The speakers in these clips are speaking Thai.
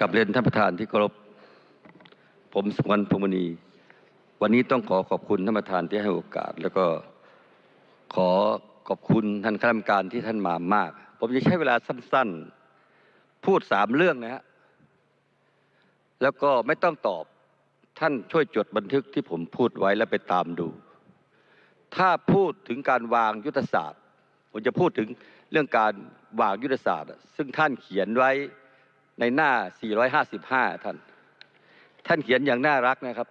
กับเรียนท่านประธานที่เคารพผมสุวรรณพงมณี วันนี้ต้องขอขอบคุณท่านประธานที่ให้โอกาส แล้วก็ขอขอบคุณท่านคณะกรรมการที่ท่านมามาก ผมจะใช้เวลาสั้นๆ พูดสามเรื่องนะฮะแล้วก็ไม่ต้องตอบท่านช่วยจดบันทึกที่ผมพูดไว้แล้วไปตามดู ถ้าพูดถึงการวางยุทธศาสตร์ ผมจะพูดถึงเรื่องการวางยุทธศาสตร์ ซึ่งท่านเขียนไว้ ในหน้า 455 ท่าน ท่านเขียนอย่างน่ารักนะครับ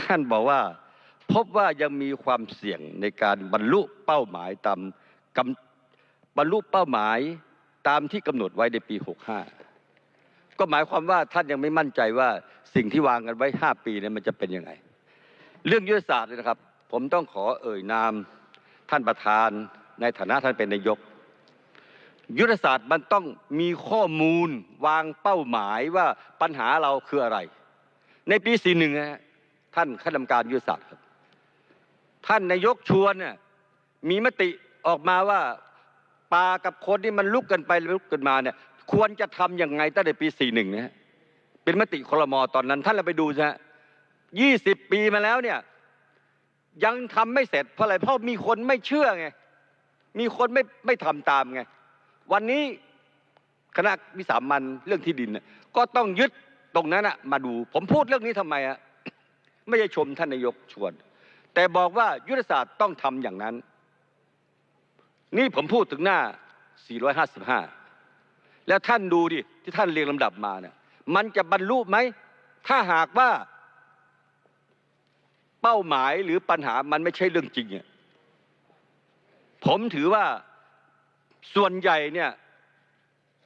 ท่านบอกว่าพบว่ายังมีความเสี่ยงในการบรรลุเป้าหมายตามกำบรรลุเป้าหมายตามที่กำหนดไว้ในปี 65 ก็หมายความว่าท่านยังไม่มั่นใจว่าสิ่งที่วางกันไว้ 5 ปีนี่ยมันจะเป็นยังไง เรื่องยุทธศาสตร์เนี่ยนะครับ ผมต้องขอเอ่ยนามท่านประธานในฐานะท่านเป็นนายก ยุทธศาสตร์มันต้องมีข้อมูลวางเป้าหมายว่าปัญหาเราคืออะไร ในปี 41นะฮะท่านคณะกรรมการยุทธศาสตร์ครับ ท่านนายกชวนเนี่ยมีมติออกมาว่าป่ากับคนที่มันลุกกันไปลุกกันมาเนี่ยควรจะทำยังไงตั้งแต่ปี 41นะฮะเป็นมติคลมอตอนนั้น ท่านเราไปดูนะฮะ20ปีมาแล้วเนี่ย ยังทำไม่เสร็จเพราะอะไรเพราะมีคนไม่เชื่อไงมีคนไม่ไม่ทำตามไง วันนี้คณะวิสามันเรื่องที่ดินก็ต้องยึดตรงนั้นมาดู ผมพูดเรื่องนี้ทำไมอะไม่ใช่ชมท่านนายกชวน แต่บอกว่ายุทธศาสตร์ต้องทำอย่างนั้น นี่ผมพูดถึงหน้า 455 แล้วท่านดูดิที่ท่านเรียงลำดับมาเนี่ยมันจะบรรลุไหม ถ้าหากว่าเป้าหมายหรือปัญหามันไม่ใช่เรื่องจริง ผมถือว่า ส่วนใหญ่เนี่ย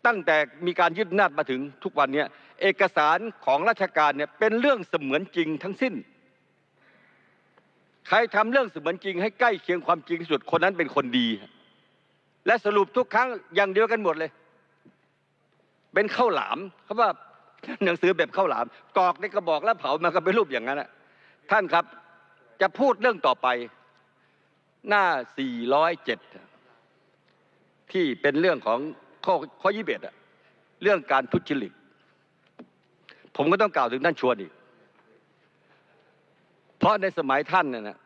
ตั้งแต่มีการยึดนาจมาถึงทุกวันเนี้เอกสารของราชการเนี่ยเป็นเรื่องเสมือนจริงทั้งสิ้น ใครทำเรื่องเสมือนจริง ให้ใกล้เคียงความจริงที่สุดคนนั้นเป็นคนดี และสรุปทุกครั้งอย่างเดียวกันหมดเลย เป็นข้าวหลามเขาว่าหนังสือแบบข้าวหลามกรอกในกระบอกแล้วเผามันก็เป็นรูปอย่างนั้นอะท่านครับจะพูดเรื่องต่อไป หน้า 407 ที่เป็นเรื่องของข้อข้อยี่สิบเอ็ดอะเรื่องการทุจริตผมก็ต้องกล่าวถึงท่านชวนอีก เพราะในสมัยท่านเนี่ยนะ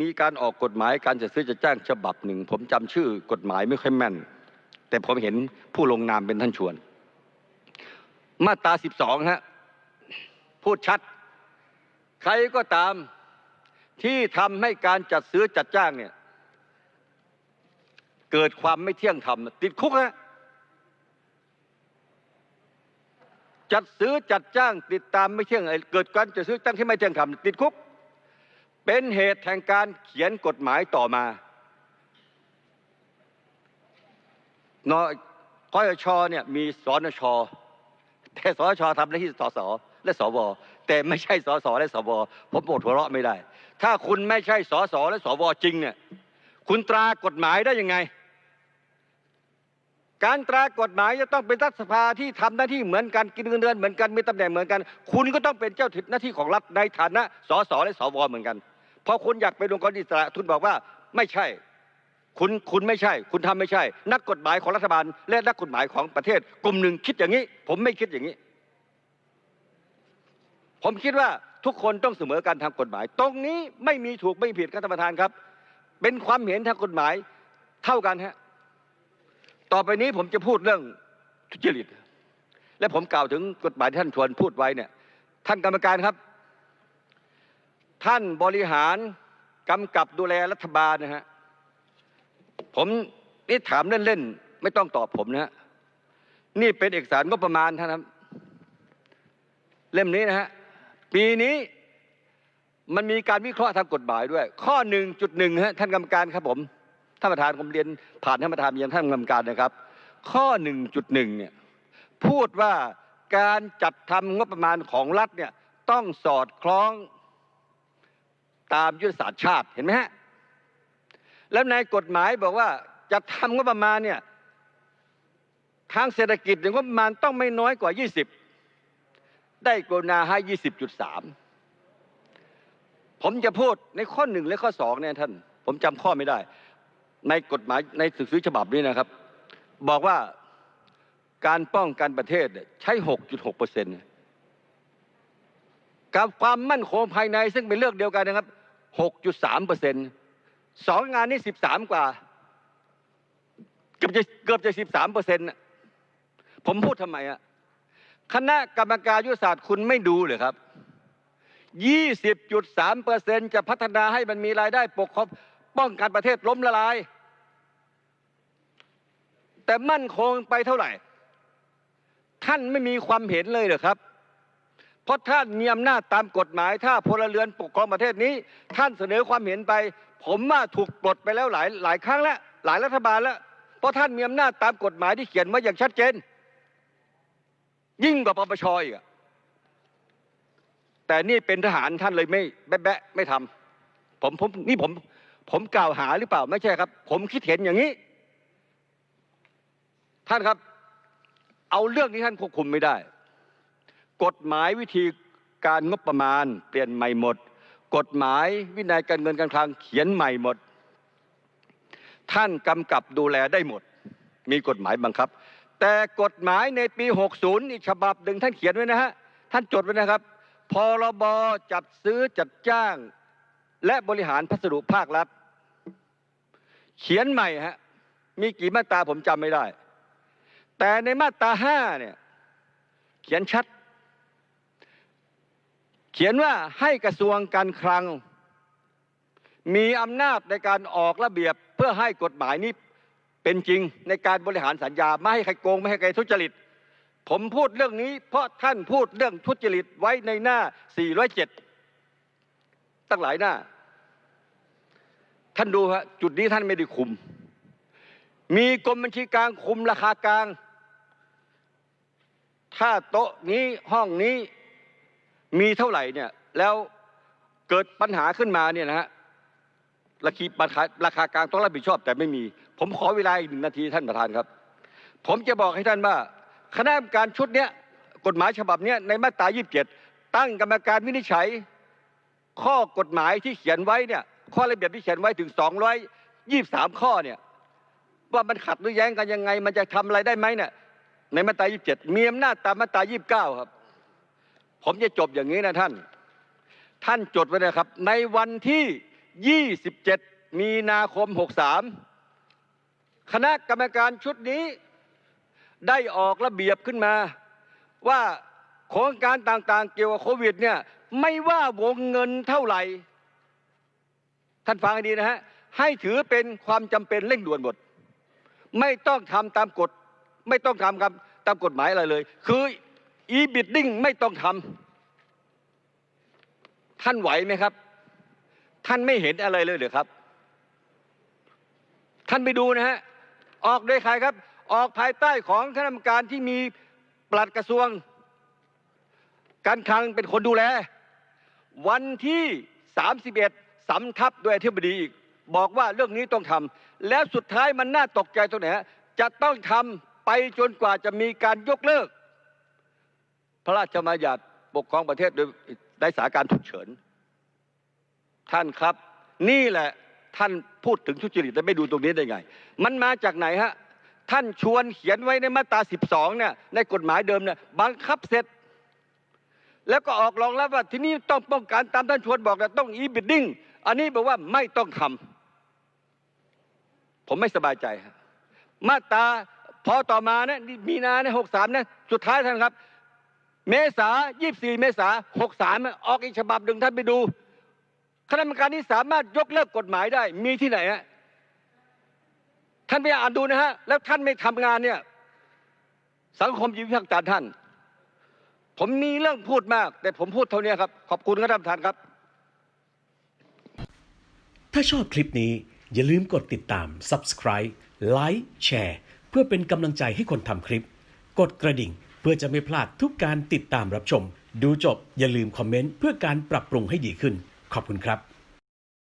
มีการออกกฎหมายการจัดซื้อจัดจ้างฉบับหนึ่ง ผมจำชื่อกฎหมายไม่ค่อยแม่น แต่ผมเห็นผู้ลงนามเป็นท่านชวน มาตรา12ฮะพูดชัด ใครก็ตามที่ทำให้การจัดซื้อจัดจ้างเนี่ย เกิดความไม่เที่ยงธรรมติดคุกฮะจัดซื้อจัดจ้างติดตามไม่เที่ยงอะไรเกิดการจัดซื้อจ้างที่ไม่เที่ยงธรรมติดคุก เป็นเหตุแห่งการเขียนกฎหมายต่อมานกยชเนี่ยมีสนชแต่สนชทำหน้าที่สสและสวแต่ไม่ใช่สสและสวผมอดหัวเราะไม่ได้ ถ้าคุณไม่ใช่สสและสวจริงเนี่ย คุณตรากฎหมายได้ยังไง การตรากฎหมายจะต้องเป็นรัฐสภาที่ทำหน้าที่เหมือนกันกินเงินเดือนเหมือนกันมีตำแหน่งเหมือนกัน คุณก็ต้องเป็นเจ้าถิ่นหน้าที่ของรัฐในฐานะสสและสวเหมือนกันพราะคุณอยากเป็นองค์กรอิสระทุนบอกว่าไม่ใช่ คุณคุณไม่ใช่ คุณทำไม่ใช่ นักกฎหมายของรัฐบาล และนักกฎหมายของประเทศ กลุ่มหนึ่งคิดอย่างนี้ ผมไม่คิดอย่างนี้ ผมคิดว่าทุกคนต้องเสมอการทางกฎหมาย ตรงนี้ไม่มีถูกไม่ผิดครับท่านประธานครับ เป็นความเห็นทางกฎหมายเท่ากันฮะต่อไปนี้ผมจะพูดเรื่องทุจริต และผมกล่าวถึงกฎหมายที่ท่านชวนพูดไว้เนี่ย ท่านกรรมการครับ ท่านบริหารกำกับดูแลรัฐบาลนะฮะผมนี่ถามเล่นๆไม่ต้องตอบผมนะฮะนี่เป็นเอกสารงบประมาณท่านครับ เล่มนี้นะฮะปีนี้ มันมีการวิเคราะห์ทางกฎหมายด้วย ข้อ 1.1ฮะท่านกรรมการครับผมท่านประธานผมเรียนผ่านท่านประธานเรียนท่านกรรมการนะครับ ข้อ 1.1เนี่ยพูดว่าการจัดทำงบประมาณของรัฐเนี่ยต้องสอดคล้องตามยุทธศาสตร์ชาติเห็นไหมฮะแล้วในกฎหมายบอกว่าจะทำงบประมาณเนี่ยทางเศรษฐกิจเนี่ยงบประมาณต้องไม่น้อยกว่า 20 ได้กรุณาให้ 20.3 ผมจะพูดในข้อหนึ่งและข้อสองเนี่ยท่าน ผมจำข้อไม่ได้ ในกฎหมายในสื่อฉบับนี้นะครับ บอกว่าการป้องกันประเทศใช้ 6.6เปอร์เซ็นต์กับความมั่นคงภายในซึ่งเป็นเรื่องเดียวกันนะครับ 6.3เปอร์เซ็นต์สองงานนี้ 13 กว่า เกือบจะเกือบจะ 13เปอร์เซ็นต์ผมพูดทำไมอะคณะกรรมการยุทธศาสตร์คุณไม่ดูเลยครับ 20.3เปอร์เซ็นต์จะพัฒนาให้มันมีรายได้ปกครองป้องกันประเทศล้มละลาย แต่มั่นคงไปเท่าไหร่ ท่านไม่มีความเห็นเลยเหรอครับ เพราะท่านมีอำนาจตามกฎหมาย ถ้าพลเรือนปกครองประเทศนี้ ท่านเสนอความเห็นไป ผมว่าถูกปลดไปแล้วหลายหลายครั้งแล้วหลายรัฐบาลแล้วเพราะท่านมีอำนาจตามกฎหมายที่เขียนไว้อย่างชัดเจน ยิ่งกว่าปปชอีกอะ แต่นี่เป็นทหารท่านเลยไม่แบะๆไม่ทำผมผมนี่ผมผมกล่าวหาหรือเปล่าไม่ใช่ครับ ผมคิดเห็นอย่างนี้ ท่านครับ เอาเรื่องนี้ท่านควบคุมไม่ได้ กฎหมายวิธีการงบประมาณ เปลี่ยนใหม่หมด กฎหมายวินัยการเงินการคลังเขียนใหม่หมด ท่านกำกับดูแลได้หมด มีกฎหมายบังคับ แต่กฎหมายในปี 60 อีกฉบับหนึ่งท่านเขียนไว้นะฮะท่านจดไว้นะครับ พรบจัดซื้อจัดจ้าง และบริหารพัสดุภาครัฐ เขียนใหม่ฮะมีกี่มาตราผมจำไม่ได้ แต่ในมาตราห้าเนี่ยเขียนชัด เขียนว่าให้กระทรวงการคลัง มีอำนาจในการออกระเบียบเพื่อให้กฎหมายนี้เป็นจริงในการบริหารสัญญา ไม่ให้ใครโกง ไม่ให้ใครทุจริต ผมพูดเรื่องนี้ เพราะท่านพูดเรื่องทุจริตไว้ในหน้า 407 ตั้งหลายหน้า ท่านดูฮะจุดนี้ท่านไม่ได้คุม มีกรมบัญชีกลางคุมราคากลาง ถ้าโต๊ะนี้ห้องนี้มีเท่าไหร่เนี่ย แล้วเกิดปัญหาขึ้นมาเนี่ยนะฮะราคาราคาราคากลางต้องรับผิดชอบแต่ไม่มี ผมขอเวลาอีกหนึ่งนาทีท่านประธานครับ ผมจะบอกให้ท่านว่า คณะกรรมการชุดนี้กฎหมายฉบับนี้ในมาตรา27ตั้งกรรมการวินิจฉัย ข้อกฎหมายที่เขียนไว้เนี่ยข้อระเบียบที่เขียนไว้ถึง 223 ข้อเนี่ยว่ามันขัดหรือแย้งกันยังไง มันจะทำอะไรได้ไหมเนี่ยในมาตรา 27 มีอำนาจตามมาตรา 29 ครับ ผมจะจบอย่างนี้นะท่าน ท่านจดไว้นะครับ ในวันที่ 27 มีนาคม 63 คณะกรรมการชุดนี้ ได้ออกระเบียบขึ้นมา ว่าโครงการต่างๆ เกี่ยวกับโควิดเนี่ยไม่ว่าวงเงินเท่าไหร่ ท่านฟังให้ดีนะฮะ ให้ถือเป็นความจำเป็นเร่งด่วนหมด ไม่ต้องทำตามกฎ ไม่ต้องทำครับตามกฎหมายอะไรเลย คือ e-bidding ไม่ต้องทำท่านไหวไหมครับ ท่านไม่เห็นอะไรเลยเหรือครับ ท่านไปดูนะฮะ ออกโดยใครครับ ออกภายใต้ของคณะกรรมการที่มีปลัดกระทรวง การคลังเป็นคนดูแล วันที่ 31 สำทับโดยอธิบดีอีก บอกว่าเรื่องนี้ต้องทำแล้วสุดท้ายมันน่าตกใจตรงไหนจะต้องทำไปจนกว่าจะมีการยกเลิก พระราชบัญญัติปกครองประเทศโดยในสถานการณ์ฉุกเฉิน ท่านครับ นี่แหละท่านพูดถึงทุจริตแต่ไม่ดูตรงนี้ได้ไง มันมาจากไหนฮะ ท่านชวนเขียนไว้ในมาตรา12เนี่ยในกฎหมายเดิมเนี่ยบังคับเสร็จ แล้วก็ออกรองรับว่าที่นี่ต้องป้องกันตามท่านชวนบอกนะต้องอีบิดดิ้งอันนี้บอกว่าไม่ต้องทำผมไม่สบายใจมาตราพอต่อมาเนี่ยมีนาเนี่ยหกสามเนี่ยสุดท้ายท่านครับ เมษายี่สี่เมษาหกสามออกอีกฉบับหนึ่งท่านไปดูคณะกรรมการนี้สามารถยกเลิกกฎหมายได้มีที่ไหนฮะ ท่านไปอ่านดูนะฮะ แล้วท่านไม่ทำงานเนี่ย สังคมยิวิพากษ์จารท่าน ผมมีเรื่องพูดมาก แต่ผมพูดเท่านี้ครับ ขอบคุณครับท่านประธานครับ ถ้าชอบคลิปนี้อย่าลืมกดติดตาม subscribe ไลค์แชร์เพื่อเป็นกำลังใจให้คนทำคลิป กดกระดิ่งเพื่อจะไม่พลาดทุกการติดตามรับชม ดูจบอย่าลืมคอมเมนต์เพื่อการปรับปรุงให้ดีขึ้น ขอบคุณครับ